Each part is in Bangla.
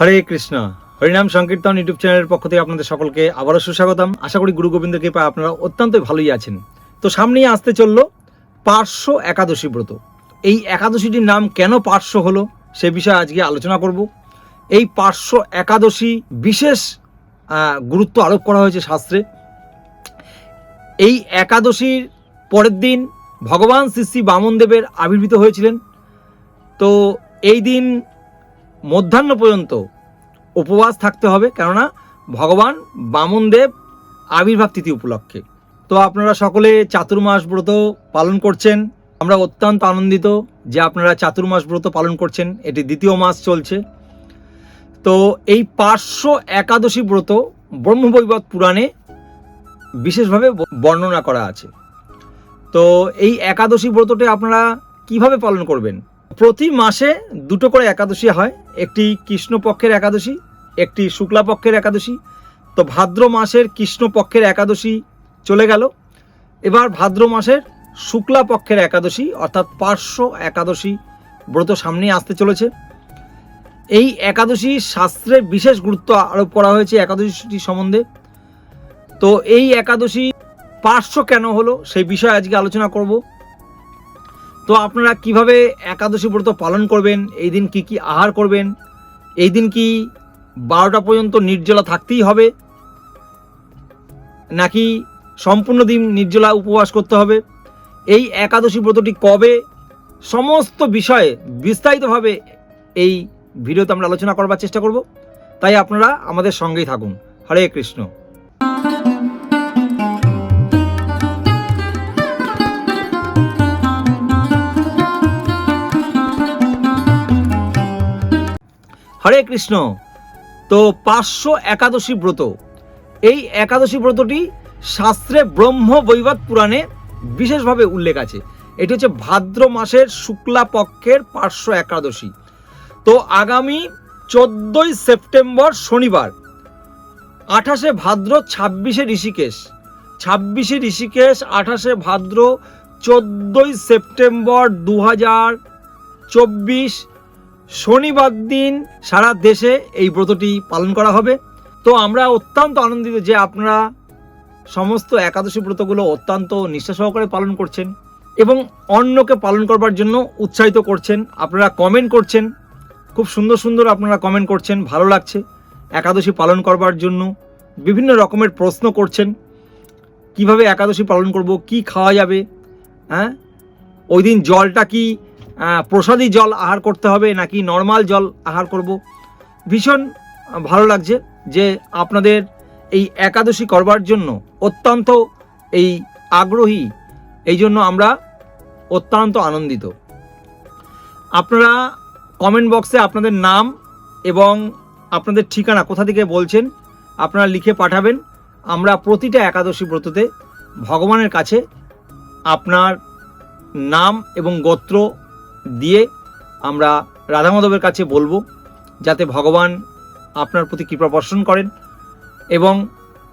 হরে কৃষ্ণ। হরিনাম সংকীর্তন ইউটিউব চ্যানেলের পক্ষ থেকে আপনাদের সকলকে আবারও সুস্বাগতম। আশা করি গুরু গোবিন্দ কৃপায় আপনারা অত্যন্ত ভালোই আছেন। তো সামনেই আসতে চলল পার্শ্ব একাদশী ব্রত। এই একাদশীটির নাম কেন পার্শ্ব হলো সে বিষয়ে আজকে আলোচনা করব। এই পার্শ্ব একাদশী বিশেষ গুরুত্ব আরোপ করা হয়েছে শাস্ত্রে। এই একাদশীর পরের দিন ভগবান শ্রী শ্রী বামনদেবের আবির্ভূত হয়েছিলেন। তো এই দিন মধ্যাহ্ন পর্যন্ত উপবাস থাকতে হবে, কেননা ভগবান বামনদেব আবির্ভাব তিথি উপলক্ষে। তো আপনারা সকলে চাতুর্মাস ব্রত পালন করছেন। আমরা অত্যন্ত আনন্দিত যে আপনারা চাতুর্মাস ব্রত পালন করছেন। এটি দ্বিতীয় মাস চলছে। তো এই পার্শ্ব একাদশী ব্রত ব্রহ্মবৈবত পুরাণে বিশেষভাবে বর্ণনা করা আছে। তো এই একাদশী ব্রতটি আপনারা কীভাবে পালন করবেন? প্রতি মাসে দুটো করে একাদশী হয়। একটি কৃষ্ণপক্ষের একাদশী, একটি শুক্লাপক্ষের একাদশী। তো ভাদ্র মাসের কৃষ্ণপক্ষের একাদশী চলে গেল। এবার ভাদ্র মাসের শুক্লাপক্ষের একাদশী, অর্থাৎ পার্শ্ব একাদশী ব্রত সামনে আসতে চলেছে। এই একাদশী শাস্ত্রে বিশেষ গুরুত্ব আরোপ করা হয়েছে একাদশীটি সম্বন্ধে। তো এই একাদশী পার্শ্ব কেন হলো, সেই বিষয়ে আজকে আলোচনা করব। তো আপনারা কীভাবে একাদশী ব্রত পালন করবেন? এই দিন কি কি আহার করবেন? এই দিন কি বারোটা পর্যন্ত নির্জলা থাকতেই হবে? নাকি সম্পূর্ণ দিন নির্জলা উপবাস করতে হবে? এই একাদশী ব্রতটি কবে? সমস্ত বিষয়ে বিস্তারিতভাবে এই ভিডিওতে আমরা আলোচনা করবার চেষ্টা করব। তাই আপনারা আমাদের সঙ্গেই থাকুন। হরে কৃষ্ণ। হরে কৃষ্ণ। তো পাঁচশো একাদশী ব্রত। এই একাদশী ব্রতটি শাস্ত্রে ব্রহ্ম বৈবাদ পুরাণে বিশেষভাবে উল্লেখ আছে। এটি হচ্ছে ভাদ্র মাসের শুক্লা পক্ষের পার্শ্ব একাদশী। তো আগামী চোদ্দোই সেপ্টেম্বর শনিবার, আঠাশে ভাদ্র, ছাব্বিশে ঋষিকেশ। ছাব্বিশে ঋষিকেশ, আঠাশে ভাদ্র, চোদ্দই সেপ্টেম্বর দু হাজার চব্বিশ শনিবার দিন সারা দেশে এই ব্রতটি পালন করা হবে। তো আমরা অত্যন্ত আনন্দিত যে আপনারা সমস্ত একাদশী ব্রতগুলো অত্যন্ত নিষ্ঠা সহকারে পালন করছেন এবং অন্যকে পালন করবার জন্য উৎসাহিত করছেন। আপনারা কমেন্ট করছেন। খুব সুন্দর সুন্দর আপনারা কমেন্ট করছেন। ভালো লাগছে। একাদশী পালন করবার জন্য বিভিন্ন রকমের প্রশ্ন করছেন। কীভাবে একাদশী পালন করব? কি খাওয়া যাবে? হ্যাঁ? ওই দিন জলটা কি প্রসাদী জল আহার করতে হবে নাকি নর্মাল জল আহার করব? ভীষণ ভালো লাগছে যে আপনাদের এই একাদশী করবার জন্য অত্যন্ত এই আগ্রহী, এই জন্য আমরা অত্যন্ত আনন্দিত। আপনারা কমেন্ট বক্সে আপনাদের নাম এবং আপনাদের ঠিকানা কোথা থেকে বলছেন আপনারা লিখে পাঠাবেন। আমরা প্রতিটা একাদশী ব্রততে ভগবানের কাছে আপনার নাম এবং গোত্র দিয়ে আমরা রাধা মাধবের কাছে বলব, যাতে ভগবান আপনার প্রতি কৃপা বর্ষণ করেন এবং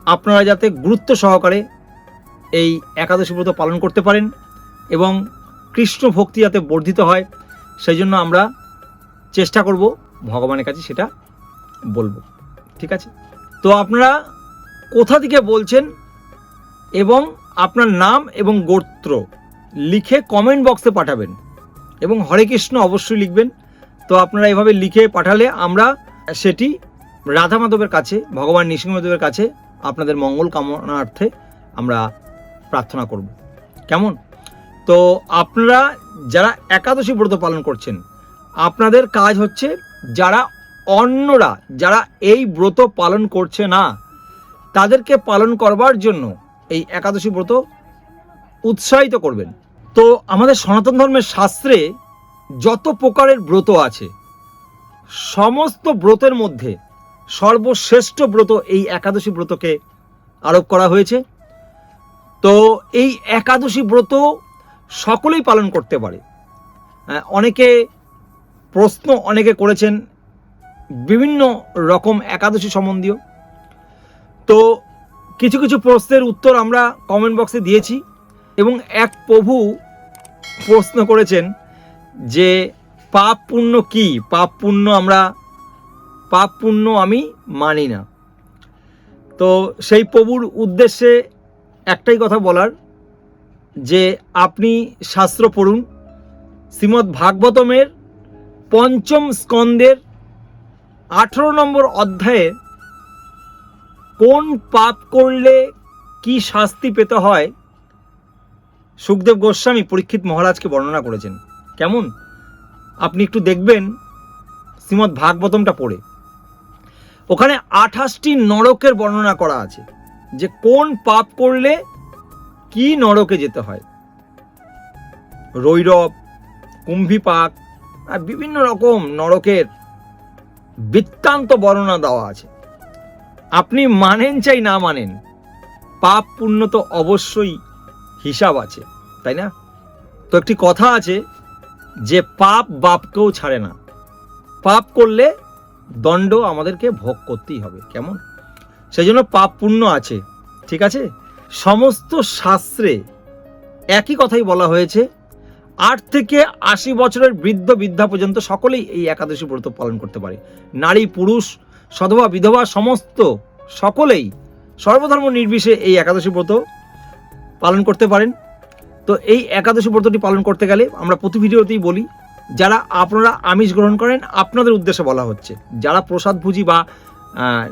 আপনারা যাতে গুরুত্ব সহকারে এই একাদশী ব্রত পালন করতে পারেন এবং কৃষ্ণ ভক্তি যাতে বর্ধিত হয়, সেই জন্য আমরা চেষ্টা করব ভগবানের কাছে সেটা বলব। ঠিক আছে? তো আপনারা কোথা থেকে বলছেন এবং আপনার নাম এবং গোত্র লিখে কমেন্ট বক্সে পাঠাবেন। এবং হরে কৃষ্ণ অবশ্যই লিখবেন। তো আপনারা এভাবে লিখে পাঠালে আমরা সেটি রাধা মাধবের কাছে, ভগবান নৃসিংহদেবের কাছে আপনাদের মঙ্গল কামনার্থে আমরা প্রার্থনা করব। কেমন? তো আপনারা যারা একাদশী ব্রত পালন করছেন, আপনাদের কাজ হচ্ছে যারা অন্যরা, যারা এই ব্রত পালন করছে না, তাদেরকে পালন করবার জন্য এই একাদশী ব্রত উৎসাহিত করবেন। তো আমাদের সনাতন ধর্মের শাস্ত্রে যত প্রকারের ব্রত আছে, সমস্ত ব্রতের মধ্যে সর্বশ্রেষ্ঠ ব্রত এই একাদশী ব্রতকে আরোপ করা হয়েছে। তো এই একাদশী ব্রত সকলেই পালন করতে পারে। অনেকে প্রশ্ন অনেকে করেছেন বিভিন্ন রকম একাদশী সম্বন্ধীয়। তো কিছু কিছু প্রশ্নের উত্তর আমরা কমেন্ট বক্সে দিয়েছি। এবং এক প্রভু প্রশ্ন করেছেন যে, পাপ পুণ্য কি? পাপ পুণ্য আমরা, পাপ পুণ্য আমি মানি না। তো সেই প্রভুর উদ্দেশ্যে একটাই কথা বলার যে, আপনি শাস্ত্র পড়ুন। শ্রীমদ্ ভাগবতমের পঞ্চম স্কন্দের আঠেরো নম্বর অধ্যায়ে কোন পাপ করলে কি শাস্তি পেতে হয় সুখদেব গোস্বামী পরীক্ষিত মহারাজকে বর্ণনা করেছেন। কেমন? আপনি একটু দেখবেন শ্রীমদ্ ভাগবতমটা পড়ে। ওখানে আঠাশটি নরকের বর্ণনা করা আছে। যে কোন পাপ করলে কি নরকে যেতে হয়? রৈরব, কুম্ভিপাক, আর বিভিন্ন রকম নরকের বৃত্তান্ত বর্ণনা দেওয়া আছে। আপনি মানেন চাই না মানেন, পাপ পুণ্য তো অবশ্যই হিসাব আছে, তাই না? তো একটি কথা আছে যে পাপ বাপকেও ছাড়ে না। পাপ করলে দণ্ড আমাদেরকে ভোগ করতেই হবে, কেমন? সেই জন্য পাপ পুণ্য আছে, ঠিক আছে? সমস্ত শাস্ত্রে একই কথাই বলা হয়েছে, আট থেকে আশি বছরের বৃদ্ধ বৃদ্ধা পর্যন্ত সকলেই এই একাদশী ব্রত পালন করতে পারে। নারী, পুরুষ, সধবা, বিধবা, সমস্ত সকলেই সর্বধর্ম নির্বিশে এই একাদশী ব্রত পালন করতে পারেন। তো এই একাদশী ব্রতটি পালন করতে গেলে আমরা প্রতি ভিডিওতেই বলি, যারা আপনারা আমিষ গ্রহণ করেন, আপনাদের উদ্দেশ্যে বলা হচ্ছে। যারা প্রসাদ ভুজি বা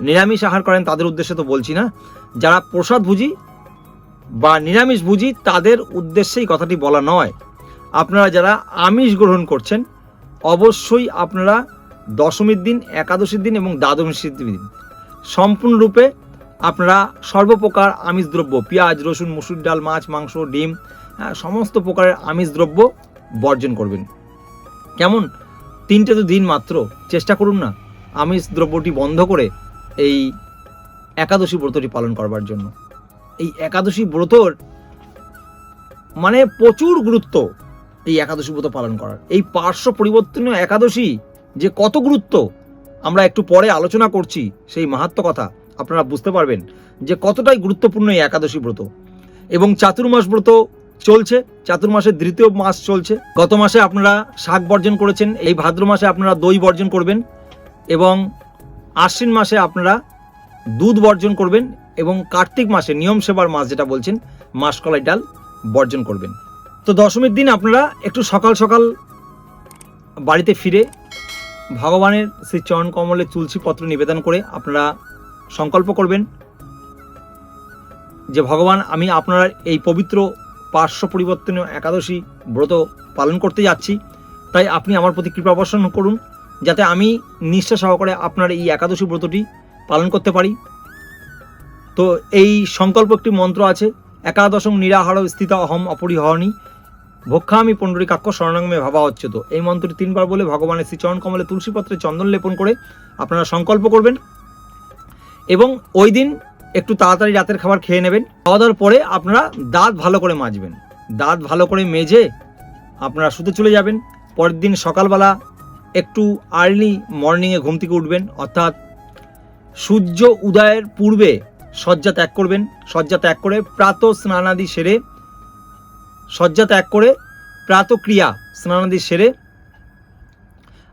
নিরামিষ আহার করেন, তাদের উদ্দেশ্যে তো বলছি না। যারা প্রসাদ ভুজি বা নিরামিষ ভুজি, তাদের উদ্দেশ্যে এই কথাটি বলা নয়। আপনারা যারা আমিষ গ্রহণ করছেন, অবশ্যই আপনারা দশমীর দিন, একাদশীর দিন এবং দ্বাদশীর দিন সম্পূর্ণরূপে আপনারা সর্বপ্রকার আমিষ দ্রব্য পেঁয়াজ রসুন মুসুর ডাল মাছ মাংস ডিম হ্যাঁ, সমস্ত প্রকারের আমিষ দ্রব্য বর্জন করবেন। কেমন? তিনটে তো দিন মাত্র চেষ্টা করুন না আমিষ দ্রব্যটি বন্ধ করে এই একাদশী ব্রতটি পালন করবার জন্য। এই একাদশী ব্রতর মানে প্রচুর গুরুত্ব এই একাদশী ব্রত পালন করার। এই পার্শ্ব পরিবর্তনীয় একাদশী যে কত গুরুত্ব আমরা একটু পরে আলোচনা করছি সেই মাহাত্ম কথা। আপনারা বুঝতে পারবেন যে কতটাই গুরুত্বপূর্ণ এই একাদশী ব্রত। এবং চাতুর্মাস ব্রত চলছে, চাতুর্মাসের দ্বিতীয় মাস চলছে। গত মাসে আপনারা শাক বর্জন করেছেন, এই ভাদ্র মাসে আপনারা দই বর্জন করবেন এবং আশ্বিন মাসে আপনারা দুধ বর্জন করবেন এবং কার্তিক মাসে নিয়ম সেবার মাস যেটা বলছেন মাসকলাই ডাল বর্জন করবেন। তো দশমীর দিন আপনারা একটু সকাল সকাল বাড়িতে ফিরে ভগবানের সেই চরণ কমলে তুলসী পত্র নিবেদন করে আপনারা সংকল্প করবেন যে, ভগবান, আমি আপনার এই পবিত্র পার্শ্ব পরিবর্তনীয় একাদশী ব্রত পালন করতে যাচ্ছি। তাই আপনি আমার প্রতি কৃপা বর্ষণ করুন যাতে আমি নিষ্ঠা সহকারে আপনার এই একাদশী ব্রতটি পালন করতে পারি। তো এই সংকল্প একটি মন্ত্র আছে, একাদশং নিরাহার স্থিত অহম অপরিহরণী ভক্ষামি পণ্ডরিকাক্ষ স্বর্ণাঙ্গমে ভাবা হচ্ছে তো এই মন্ত্রটি তিনবার বলে ভগবানের শ্রীচরণ কমলে তুলসীপত্রে চন্দন লেপন করে আপনারা সংকল্প করবেন। এবং ওই দিন একটু তাড়াতাড়ি রাতের খাবার খেয়ে নেবেন। খাওয়া দাওয়ার পরে আপনারা দাঁত ভালো করে মাজবেন। দাঁত ভালো করে মেজে আপনারা শুতে চলে যাবেন। পরের দিন সকালবেলা একটু আর্লি মর্নিংয়ে ঘুম থেকে উঠবেন। অর্থাৎ সূর্য উদয়ের পূর্বে শয্যা ত্যাগ করবেন। শয্যা ত্যাগ করে প্রাত স্নানাদি সেরে শয্যা ত্যাগ করে প্রাতক্রিয়া স্নানাদি সেরে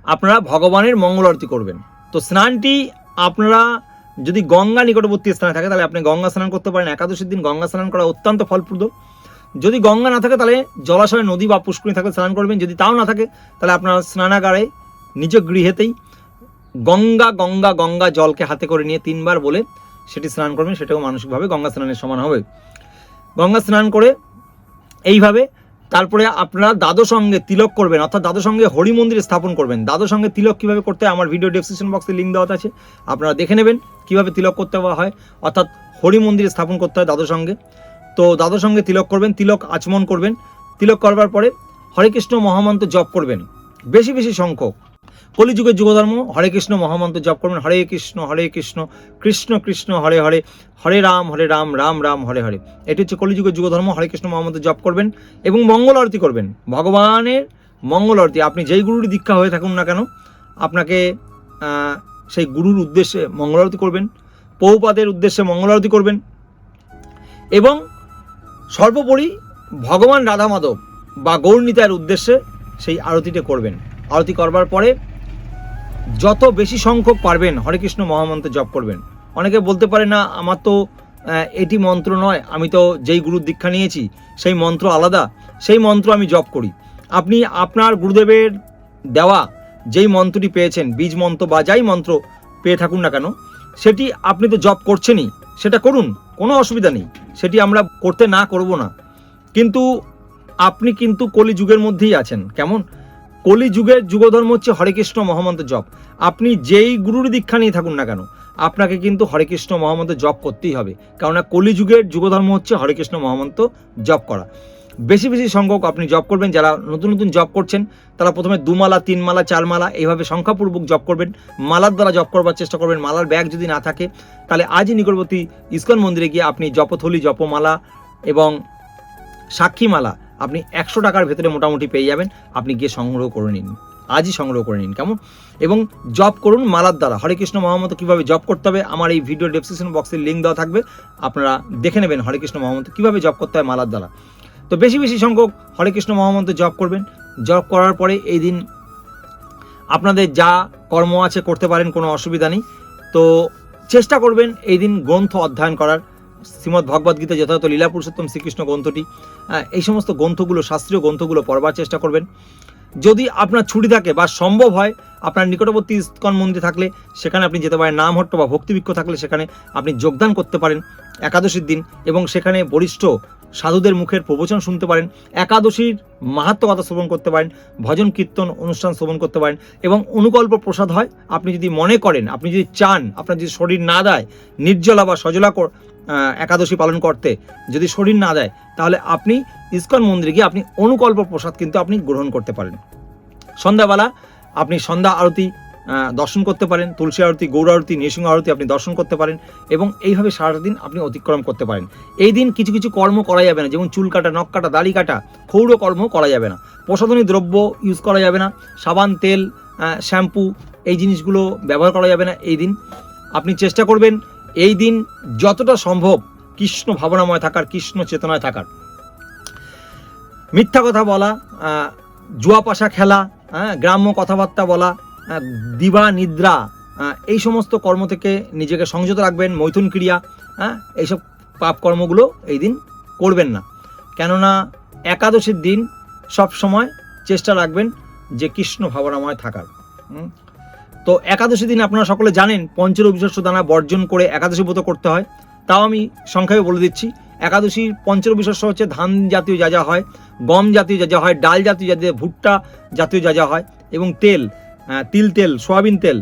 আপনারা ভগবানের মঙ্গল আরতি করবেন। তো স্নানটি আপনারা যদি গঙ্গা নিকটবর্তী স্থানে থাকে, তাহলে আপনি গঙ্গা স্নান করতে পারেন। একাদশীর দিন গঙ্গা স্নান করা অত্যন্ত ফলপ্রদ। যদি গঙ্গা না থাকে, তাহলে জলাশয়, নদী বা পুষ্করিণী থাকলে স্নান করবেন। যদি তাও না থাকে, তাহলে আপনার স্নানাগারে, নিজ গৃহেতেই গঙ্গা গঙ্গা গঙ্গা জলকে হাতে করে নিয়ে তিনবার বলে সেটি স্নান করবেন। সেটাও মানসিকভাবে গঙ্গা স্নানের সমান হবে। গঙ্গা স্নান করে এইভাবে তারপরে আপনারা দ্বাদশ সঙ্গে তিলক করবেন, অর্থাৎ দাদু সঙ্গে হরি মন্দির স্থাপন করবেন। দাদু সঙ্গে তিলক কীভাবে করতে হয়, আমার ভিডিও ডেসক্রিপশন বক্সে লিঙ্ক দেওয়া আছে, আপনারা দেখে নেবেন কীভাবে তিলক করতে হয় অর্থাৎ হরি মন্দির স্থাপন করতে হয় দাদু সঙ্গে তো দাদু সঙ্গে তিলক করবেন, তিলক আচমন করবেন। তিলক করবার পরে হরে কৃষ্ণ মহামন্ত্র জপ করবেন। বেশি বেশি সংখ্যক। কলিযুগের যুগধর্ম, হরে কৃষ্ণ মহামন্ত্র জপ করবেন। হরে কৃষ্ণ হরে কৃষ্ণ কৃষ্ণ কৃষ্ণ, হরে হরে হরে রাম হরে রাম রাম রাম, হরে হরে। এটি হচ্ছে কলিযুগের যুগধর্ম, হরে কৃষ্ণ মহামন্ত্র জপ করবেন এবং মঙ্গল আরতি করবেন। ভগবানের মঙ্গল আরতি, আপনি যেই গুরুর দীক্ষা হয়ে থাকুন না কেন, আপনাকে সেই গুরুর উদ্দেশ্যে মঙ্গল আরতি করবেন পৌপাদের উদ্দেশ্যে মঙ্গল আরতি করবেন এবং সর্বোপরি ভগবান রাধা মাধব বা গৌরনীতার উদ্দেশ্যে সেই আরতিটা করবেন। আরতি করবার পরে যত বেশি সংখ্যক পারবেন, হরে কৃষ্ণ মহামন্ত্র জপ করবেন। অনেকে বলতে পারে, না, আমার তো এটি মন্ত্র নয়, আমি তো যেই গুরুর দীক্ষা নিয়েছি, সেই মন্ত্র আলাদা, সেই মন্ত্র আমি জপ করি। আপনি আপনার গুরুদেবের দেওয়া যেই মন্ত্রটি পেয়েছেন, বীজ মন্ত্র বা যাই মন্ত্র পেয়ে থাকুন না কেন, সেটি আপনি তো জপ করছেনই, সেটা করুন, কোনো অসুবিধা নেই, সেটি আমরা করতে না করব না। কিন্তু আপনি কিন্তু কলিযুগের মধ্যেই আছেন, কেমন? কলিযুগের যুগধর্ম হচ্ছে হরে কৃষ্ণ মহামন্ত্র জপ। আপনি যেই গুরুর দীক্ষা নিয়ে থাকুন না কেন, আপনাকে কিন্তু হরে কৃষ্ণ মহামন্ত্র জপ করতেই হবে। কেননা কলিযুগের যুগধর্ম হচ্ছে হরে কৃষ্ণ মহামন্ত্র জপ করা। বেশি বেশি সংখ্যক আপনি জব করবেন, যারা নতুন নতুন জব করছেন, তারা প্রথমে দুমালা তিন মালা চার মালা এইভাবে সংখ্যাপূর্বক জব করবেন। মালার দ্বারা জব করবার চেষ্টা করবেন, মালার ব্যাগ যদি না থাকে, তাহলে আজই নিকটবর্তী ইস্কন মন্দিরে গিয়ে আপনি জপথলি, জপমালা এবং সাক্ষীমালা আপনি একশো টাকার ভেতরে মোটামুটি পেয়ে যাবেন। আপনি গিয়ে সংগ্রহ করে নিন। আজই সংগ্রহ করে নিন। কেমন? এবং জব করুন মালার দ্বারা। হরে কৃষ্ণ মহামন্ত্র কীভাবে জব করতে হবে? আমার এই ভিডিও ডেসক্রিপশন বক্সের লিঙ্ক দেওয়া থাকবে। আপনারা দেখে নেবেন হরে কৃষ্ণ মহামন্ত্র কীভাবে জব করতে হয় মালার দ্বারা। তো বেশি বেশি সংখ্যক হরে কৃষ্ণ মহামন্ত্র জপ করবেন। জব করার পরে এই দিন আপনাদের যা কর্ম আছে করতে পারেন, কোনো অসুবিধা নেই। তো চেষ্টা করবেন এই দিন গ্রন্থ অধ্যয়ন করার। শ্রীমদ্ ভগবদ্গীতা যথাযথ লীলা পুরুষোত্তম শ্রীকৃষ্ণ গ্রন্থটি এই সমস্ত গ্রন্থগুলো, শাস্ত্রীয় গ্রন্থগুলো পড়বার চেষ্টা করবেন। যদি আপনার ছুটি থাকে বা সম্ভব হয় আপনার নিকটবর্তী ইস্কন মন্দির থাকলে, সেখানে আপনি যেতে পারেন, নামহট্ট বা ভক্তিবৃক্ষ থাকলে সেখানে আপনি যোগদান করতে পারেন একাদশীর দিন এবং সেখানে বরিষ্ঠ সাধুদের মুখের প্রবচন শুনতে পারেন, একাদশীর মাহাত্ম কথা শ্রবণ করতে পারেন, ভজন কীর্তন অনুষ্ঠান শ্রবণ করতে পারেন এবং অনুকল্প প্রসাদ হয়। আপনি যদি মনে করেন, আপনি যদি চান, আপনার যদি শরীর না দেয়, নির্জলা বা সজলা একাদশী পালন করতে যদি শরীর না দেয় তাহলে আপনি ইস্কন মন্দিরে গিয়ে আপনি অনুকল্প প্রসাদ কিন্তু আপনি গ্রহণ করতে পারেন। সন্ধ্যাবেলা আপনি সন্ধ্যা আরতি দর্শন করতে পারেন, তুলসী আরতি, গৌর আরতি, নৃসিংহ আরতি আপনি দর্শন করতে পারেন এবং এইভাবে সারাটা দিন আপনি অতিক্রম করতে পারেন। এই দিন কিছু কিছু কর্ম করা যাবে না, যেমন চুল কাটা, নখ কাটা, দাড়ি কাটা, ক্ষৌর কর্ম করা যাবে না। প্রসাধনী দ্রব্য ইউজ করা যাবে না, সাবান, তেল শ্যাম্পু, এই জিনিসগুলো ব্যবহার করা যাবে না। এই দিন আপনি চেষ্টা করবেন এই দিন যতটা সম্ভব কৃষ্ণ ভাবনাময় থাকার, কৃষ্ণ চেতনায় থাকার। মিথ্যা কথা বলা জুয়া পাশা খেলা হ্যাঁ গ্রাম্য কথাবার্তা বলা দিবা, নিদ্রা এই সমস্ত কর্ম থেকে নিজেকে সংযত রাখবেন, মৈথুন ক্রিয়া হ্যাঁ এইসব পাপ কর্মগুলো এই দিন করবেন না। কেননা একাদশীর দিন সব সময় চেষ্টা রাখবেন যে কৃষ্ণ ভাবনাময় থাকার। তো একাদশী দিন আপনারা সকলে জানেন পঞ্চরবিশস্য দানা বর্জন করে একাদশী ব্রত করতে হয়। তাও আমি সংক্ষেপে বলে দিচ্ছি, একাদশীর পঞ্চরবিশস্য হচ্ছে ধান জাতীয় যা যা হয়, গম জাতীয় যা যা হয়, ডাল জাতীয় যা যা ভুট্টা জাতীয় যা যা হয় এবং তেল তিল তেল, সয়াবিন তেল,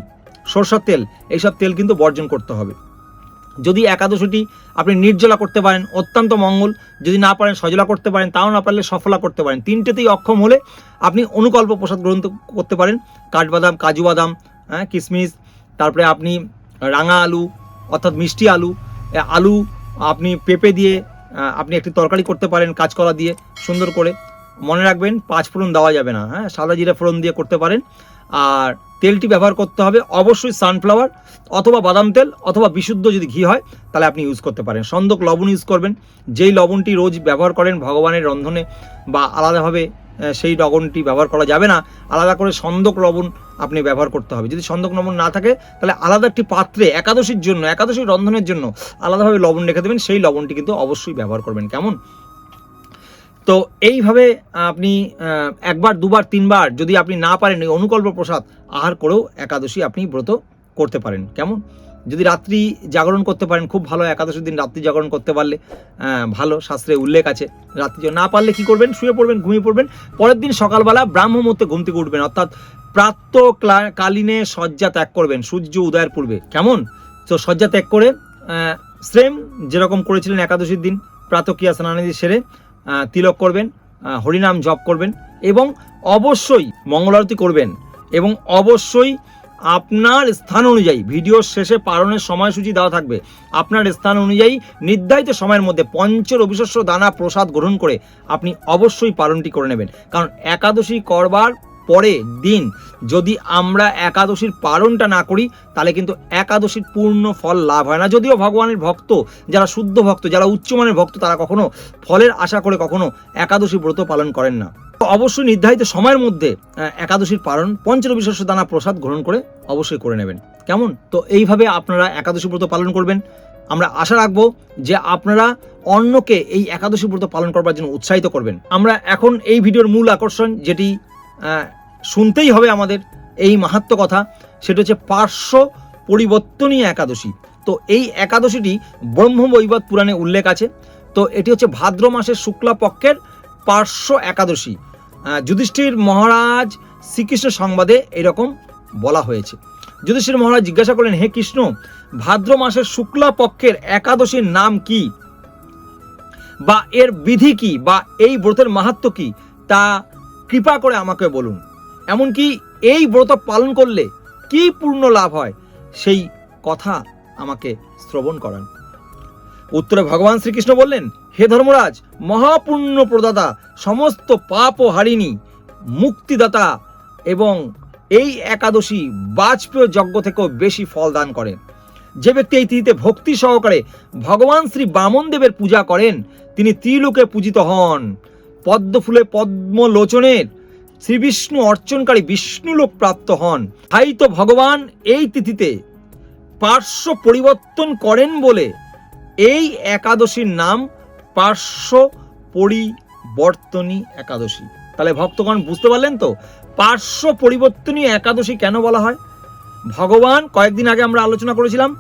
সরষের তেল, এইসব তেল কিন্তু বর্জন করতে হবে। যদি একাদশীটি আপনি নির্জলা করতে পারেন, অত্যন্ত মঙ্গল। যদি না পারেন, সজলা করতে পারেন, তাও না পারলে সফলা করতে পারেন। তিনটেতেই অক্ষম হলে আপনি অনুকল্প প্রসাদ গ্রহণ করতে পারেন। কাঠবাদাম, কাজু বাদাম হ্যাঁ কিশমিশ তারপরে আপনি রাঙা আলু, অর্থাৎ মিষ্টি আলু আলু আপনি পেঁপে দিয়ে আপনি একটি তরকারি করতে পারেন কাঁচকলা দিয়ে সুন্দর করে। মনে রাখবেন, পাঁচ ফোড়ন দেওয়া যাবে না হ্যাঁ সাদা জিরা ফোড়ন দিয়ে করতে পারেন। আর তেলটি ব্যবহার করতে হবে অবশ্যই সানফ্লাওয়ার অথবা বাদাম তেল অথবা বিশুদ্ধ যদি ঘি হয়, তাহলে আপনি ইউজ করতে পারেন। সন্দক লবণ ইউজ করবেন। যেই লবণটি রোজ ব্যবহার করেন ভগবানের রন্ধনে বা আলাদাভাবে সেই লবণটি ব্যবহার করা যাবে না। আলাদা করে সন্দক লবণ আপনি ব্যবহার করতে হবে। যদি সন্দক লবণ না থাকে, তাহলে আলাদা একটি পাত্রে একাদশীর জন্য, একাদশীর রন্ধনের জন্য আলাদাভাবে লবণ রেখে দেবেন। সেই লবণটি কিন্তু অবশ্যই ব্যবহার করবেন। কেমন? তো এইভাবে আপনি একবার, দুবার, তিনবার যদি আপনি না পারেন এই অনুকল্প প্রসাদ, আহার করেও একাদশী আপনি ব্রত করতে পারেন। কেমন? যদি রাত্রি জাগরণ করতে পারেন, খুব ভালো, একাদশীর দিন রাত্রি জাগরণ করতে পারলে ভালো, শাস্ত্রে উল্লেখ আছে। রাত্রি না পারলে কি করবেন? শুয়ে পড়বেন, ঘুমিয়ে পড়বেন। পরের দিন সকালবেলা ব্রাহ্ম মুহূর্তে ঘুম থেকে উঠবেন, অর্থাৎ প্রাত্য ক্লা- কালীনে শয্যা ত্যাগ করবেন, সূর্য উদয়ের পূর্বে। কেমন? তো শয্যা ত্যাগ করে সেম যেরকম করেছিলেন একাদশীর দিন প্রাতক্রিয়া স্নানাদি সেরে তিলক করবেন হরিনাম জপ করবেন এবং অবশ্যই মঙ্গল আরতি করবেন এবং অবশ্যই আপনার স্থান অনুযায়ী ভিডিওর শেষে পালনের সময়সূচি দেওয়া থাকবে। আপনার স্থান অনুযায়ী নির্ধারিত সময়ের মধ্যে পঞ্চ রবিশস্য দানা প্রসাদ গ্রহণ করে আপনি অবশ্যই পালনটি করে নেবেন। কারণ একাদশী করবার পরে দিন যদি আমরা একাদশীর পালনটা না করি, তাহলে কিন্তু একাদশীর পূর্ণ ফল লাভ হয় না। যদিও ভগবানের ভক্ত, যারা শুদ্ধ ভক্ত, যারা উচ্চমানের ভক্ত, তারা কখনো ফলের আশা করে কখনো একাদশী ব্রত পালন করেন না। অবশ্যই নির্ধারিত সময়ের মধ্যে একাদশীর পালন পঞ্চরবি শস্য দানা প্রসাদ গ্রহণ করে অবশ্যই করে নেবেন। কেমন? তো এইভাবে আপনারা একাদশী ব্রত পালন করবেন। আমরা আশা রাখব যে আপনারা অন্যকে এই একাদশী ব্রত পালন করবার জন্য উৎসাহিত করবেন। আমরা এখন এই ভিডিওর মূল আকর্ষণ, যেটি শুনতেই হবে আমাদের এই মাহাত্ম কথা, সেটা হচ্ছে পার্শ্ব পরিবর্তনীয় একাদশী। তো এই একাদশীটি ব্রহ্মবৈবত পুরাণে উল্লেখ আছে। তো এটি হচ্ছে ভাদ্র মাসের শুক্লা পক্ষের পার্শ্ব একাদশী। যুধিষ্ঠির মহারাজ শ্রীকৃষ্ণ সংবাদে এরকম বলা হয়েছে। যুধিষ্ঠির মহারাজ জিজ্ঞাসা করলেন, হে কৃষ্ণ, ভাদ্র মাসের শুক্লা পক্ষের একাদশীর নাম কি? বা এর বিধি কি? বা এই ব্রতের মাহাত্ম কি? তা কৃপা করে আমাকে বলুন। এমনকি এই ব্রত পালন করলে কি পূর্ণ লাভ হয়, সেই কথা আমাকে শ্রবণ করান। উত্তরে ভগবান শ্রীকৃষ্ণ বললেন হে ধর্মরাজ, মহাপুণ্য প্রদাতা, সমস্ত পাপ ও হারিণী, মুক্তিদাতা এবং এই একাদশী বাজপেয় যজ্ঞ থেকেও বেশি ফল দান করেন। যে ব্যক্তি এই তিথিতে ভক্তি সহকারে ভগবান শ্রী বামন দেবের পূজা করেন, তিনি ত্রিলোকে পূজিত হন। পদ্ম ফুলে পদ্মলোচনের শ্রী বিষ্ণু অর্চনকারী বিষ্ণুলোক প্রাপ্ত হন। তাই তো ভগবান এই তিথিতে পার্শ্ব পরিবর্তন করেন বলে এই একাদশীর নাম পার্শ্ব পরিবর্তনী একাদশী। তাহলে ভক্তগণ বুঝতে পারলেন তো? পার্শ্ব পরিবর্তনী একাদশী কেন বলা হয়? ভগবান, কয়েকদিন আগে আমরা আলোচনা করেছিলাম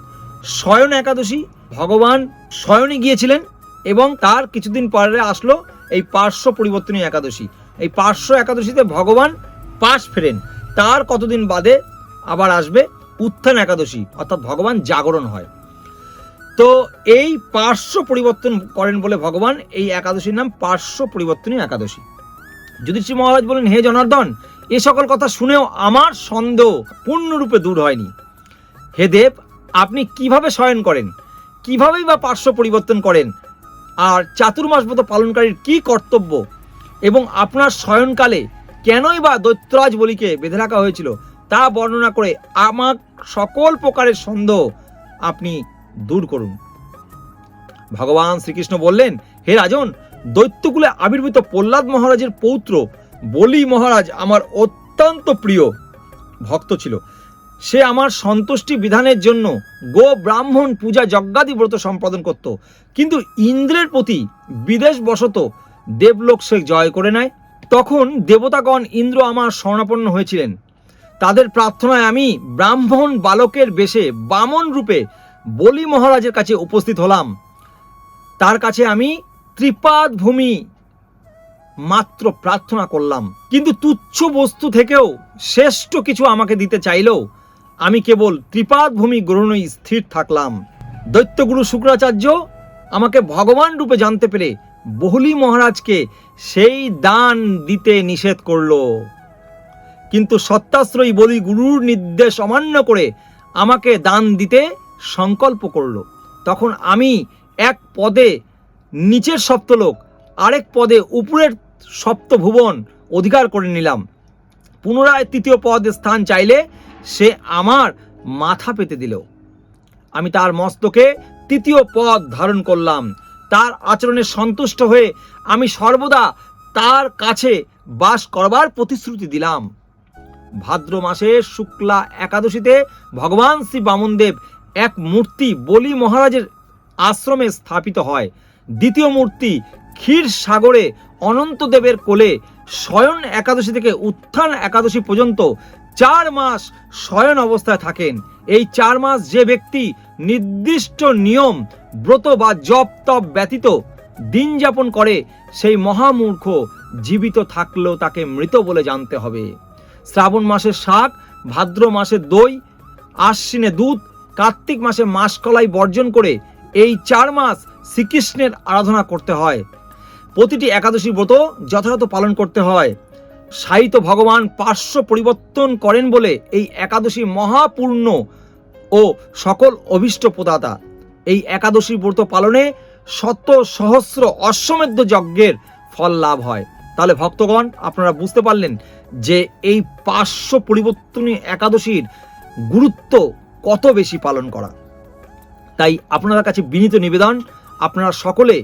শয়ন একাদশী, ভগবান শয়নে গিয়েছিলেন এবং তার কিছুদিন পরে আসলো এই পার্শ্ব পরিবর্তনী একাদশী। এই পার্শ্ব একাদশীতে ভগবান পাশ ফেরেন। তার কতদিন বাদে আবার আসবে উত্থান একাদশী, অর্থাৎ ভগবান জাগরণ হয়। তো এই পার্শ্ব পরিবর্তন করেন বলে ভগবান, এই একাদশীর নাম পার্শ্ব পরিবর্তনী একাদশী। যুধিষ্ঠির মহারাজ বলেন, হে জনার্দন, এ সকল কথা শুনেও আমার সন্দেহ পূর্ণরূপে দূর হয়নি। হে দেব, আপনি কীভাবে শয়ন করেন? কিভাবেই বা পার্শ্ব পরিবর্তন করেন? আর চাতুর্মাস ব্রত পালনকারীর কি কর্তব্য? এবং আপনার শয়নকালে কেনই বা দৈত্যরাজ বলিকে বেঁধে রাখা হয়েছিল, তা বর্ণনা করে আমার সকল প্রকারের সন্দেহ আপনি দূর করুন। ভগবান শ্রীকৃষ্ণ বললেন, হে রাজন, দৈত্যকুলে আবির্ভূত প্রহ্লাদ মহারাজের পৌত্র বলি মহারাজ আমার অত্যন্ত প্রিয় ভক্ত ছিল। সে আমার সন্তুষ্টি বিধানের জন্য গো ব্রাহ্মণ পূজা যজ্ঞাদি ব্রত সম্পাদন করত। কিন্তু ইন্দ্রের প্রতি বিদেশ বশত দেবলোক সে জয় করে নেয়। তখন দেবতাগণ ইন্দ্র আমার স্বর্ণাপন্ন হয়েছিলেন। তাদের প্রার্থনায় আমি ব্রাহ্মণ বালকের বেশে বামন রূপে বলি মহারাজের কাছে উপস্থিত হলাম। তার কাছে আমি ত্রিপাদ ভূমি মাত্র প্রার্থনা করলাম। কিন্তু তুচ্ছ বস্তু থেকেও শ্রেষ্ঠ কিছু আমাকে দিতে চাইলেও আমি কেবল ত্রিপাদ ভূমি গ্রহণই স্থির থাকলাম। দৈত্যগুরু শুক্রাচার্য আমাকে ভগবান রূপে জানতে পেরে বহলি মহারাজকে সেই দান দিতে নিষেধ করল। কিন্তু সত্যাশ্রয়ী বলি গুরুর নির্দেশ অমান্য করে আমাকে দান দিতে সংকল্প করল। তখন আমি এক পদে নিচের সপ্তলোক, আরেক পদে উপরের সপ্তভুবন অধিকার করে নিলাম। পুনরায় তৃতীয় পদে স্থান চাইলে সে আমার মাথা পেতে দিল। আমি তার মস্তকে তৃতীয় পদ ধারণ করলাম। তার আচরণে সন্তুষ্ট হয়ে আমি সর্বদা তার কাছে বাস করবার প্রতিশ্রুতি দিলাম। ভাদ্র মাসের শুক্লা একাদশীতে ভগবান শ্রী বামনদেব এক মূর্তি বলি মহারাজের আশ্রমে স্থাপিত হয়। দ্বিতীয় মূর্তি ক্ষীর সাগরে অনন্তদেবের কোলে শয়ন একাদশী থেকে উত্থান একাদশী পর্যন্ত চার মাস শয়ন অবস্থায় থাকেন। এই চার মাস যে ব্যক্তি নির্দিষ্ট নিয়ম, ব্রত বা জপ তপ ব্যতীত দিন যাপন করে, সেই মহামূর্খ জীবিত থাকলেও তাকে মৃত বলে জানতে হবে। শ্রাবণ মাসের শাক, ভাদ্র মাসে দই, আশ্বিনে দুধ কার্তিক মাসে মাসকলাই বর্জন করে এই চার মাস শ্রীকৃষ্ণের আরাধনা করতে হয়। প্রতিটি একাদশী ব্রত যথাযথ পালন করতে হয়। সাহিত্য ভগবান পার্শ্ব পরিবর্তন করেন বলে এই একাদশী মহাপূর্ণ ও সকল অভিষ্ট প্রদাতা। এই একাদশী ব্রত পালনে শত সহস্র অশ্বমেধ যজ্ঞের ফল লাভ হয়। তাহলে ভক্তগণ, আপনারা বুঝতে পারলেন যে এই পার্শ্ব পরিবর্তনী একাদশীর গুরুত্ব কত বেশি পালন করা। তাই আপনাদের কাছে বিনীত নিবেদন, আপনারা সকলে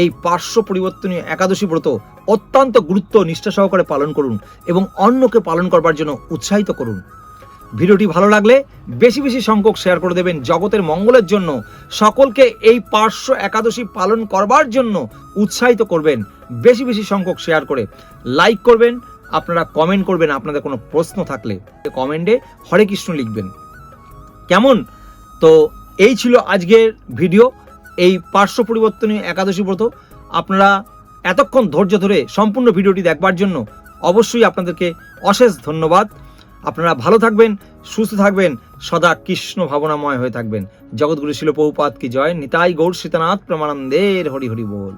এই পার্শ্ব পরিবর্তনীয় একাদশী ব্রত অত্যন্ত গুরুত্ব নিষ্ঠা সহকারে পালন করুন এবং অন্যকে পালন করবার জন্য উৎসাহিত করুন। ভিডিওটি ভালো লাগলে বেশি বেশি সংখ্যক শেয়ার করে দেবেন জগতের মঙ্গলের জন্য। সকলকে এই পার্শ্ব একাদশী পালন করবার জন্য উৎসাহিত করবেন, বেশি বেশি সংখ্যক শেয়ার করে। লাইক করবেন, আপনারা কমেন্ট করবেন, আপনাদের কোনো প্রশ্ন থাকলে। কমেন্টে হরে কৃষ্ণ লিখবেন। কেমন? তো এই ছিল আজকের ভিডিও, এই পার্শ্ব পরিবর্তনীয় একাদশী ব্রত। আপনারা এতক্ষণ ধৈর্য ধরে সম্পূর্ণ ভিডিওটি দেখবার জন্য অবশ্যই আপনাদেরকে অশেষ ধন্যবাদ। আপনারা ভালো থাকবেন, সুস্থ থাকবেন, সদা কৃষ্ণ ভাবনাময় হয়ে থাকবেন। জগৎগুরু শিল পৌপাত কি জয়, নিতাই গৌর সীতানাথ প্রমানন্দের হরি হরি বল।